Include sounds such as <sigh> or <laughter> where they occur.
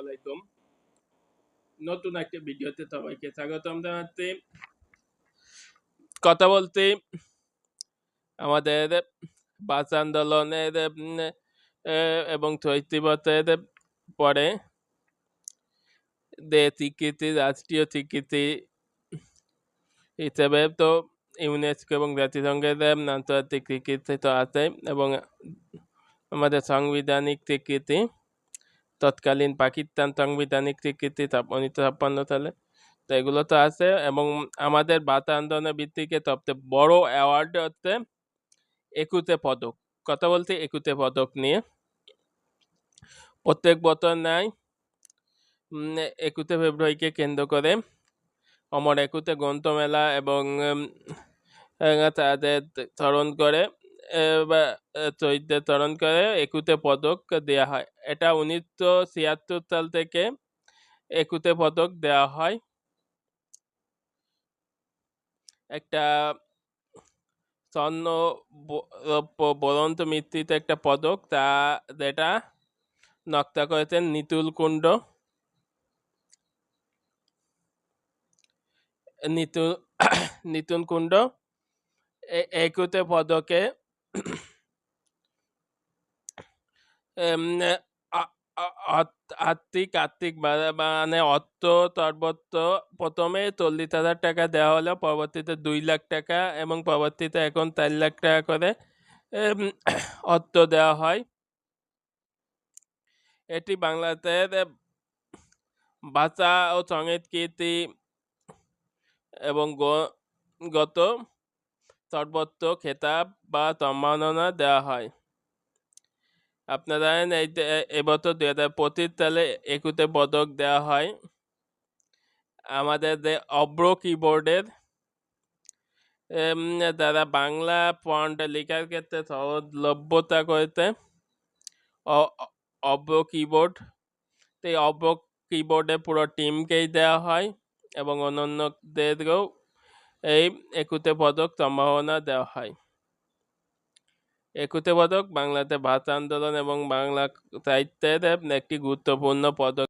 আলাইকুম। নতুন একটা ভিডিওতে সবাইকে কথা বলতে আমাদের বাস আন্দোলনের এবং চৈতিবতের পরে যে স্বীকৃতি রাষ্ট্রীয় স্বীকৃতি হিসেবে তো ইউনেস্কো এবং জাতিসংঘের আন্তর্জাতিক স্বীকৃতি তো আছে, এবং আমাদের সাংবিধানিক স্বীকৃতি তৎকালীন পাকিস্তান সাংবিধানিক স্বীকৃতি উনিশশো ছাপ্পান্ন সালে। তো এগুলো তো আছে এবং আমাদের বাতা আন্দোলনের ভিত্তিকে সবচেয়ে বড় অ্যাওয়ার্ড হচ্ছে একুতে পদক। কথা বলতে একুতে পদক নিয়ে। প্রত্যেক বছর নেয় একুশে ফেব্রুয়ারিকে কেন্দ্র করে অমর একুতে গ্রন্থমেলা এবং তাদের স্মরণ করে। শহীদদের স্মরণ করে একুতে পদক দেওয়া হয়। এটা উনিশশো ছিয়াত্তর সাল থেকে একুতে পদক দেওয়া হয়। একটা স্বর্ণ ব- রৌপ্য বরন্ত মিশ্রিত একটা পদক, তা, যেটা নক্তা করেছেন নিতুল কুণ্ড। নিতুল নিতুন কুণ্ড একুতে পদকে <coughs> এম, আ- আ- আত- আর্থিক আর্থিক বা- মানে অর্থ সর্বত্র প্রথমে চল্লিশ হাজার টাকা দেওয়া হলো পরবর্তীতে দুই লাখ টাকা এবং পরবর্তীতে এখন চার লাখ টাকা করে <coughs> অর্থ দেওয়া হয়। এটি বাংলাদেশের ভাষা ও সংস্কৃতি এবং গত সর্বোচ্চ খেতাব বা সম্মাননা দেওয়া হয়। আপনারা এই এবছর দুই হাজার পঁচিশ সালে একুশে পদক দেওয়া হয়। আমাদের যে অব্র কিবোর্ডের যারা বাংলা ফন্ট লেখার ক্ষেত্রে সহজলভ্যতা করেছে অব্র কিবোর্ড এই অব্র কিবোর্ডে পুরো টিমকেই দেওয়া হয় এবং অন্যান্যদেরকেও এই একুতে পদক সম্ভাবনা দেওয়া হয়। একুতে পদক বাংলাতে ভাষা আন্দোলন এবং বাংলা সাহিত্যের একটি গুরুত্বপূর্ণ পদক।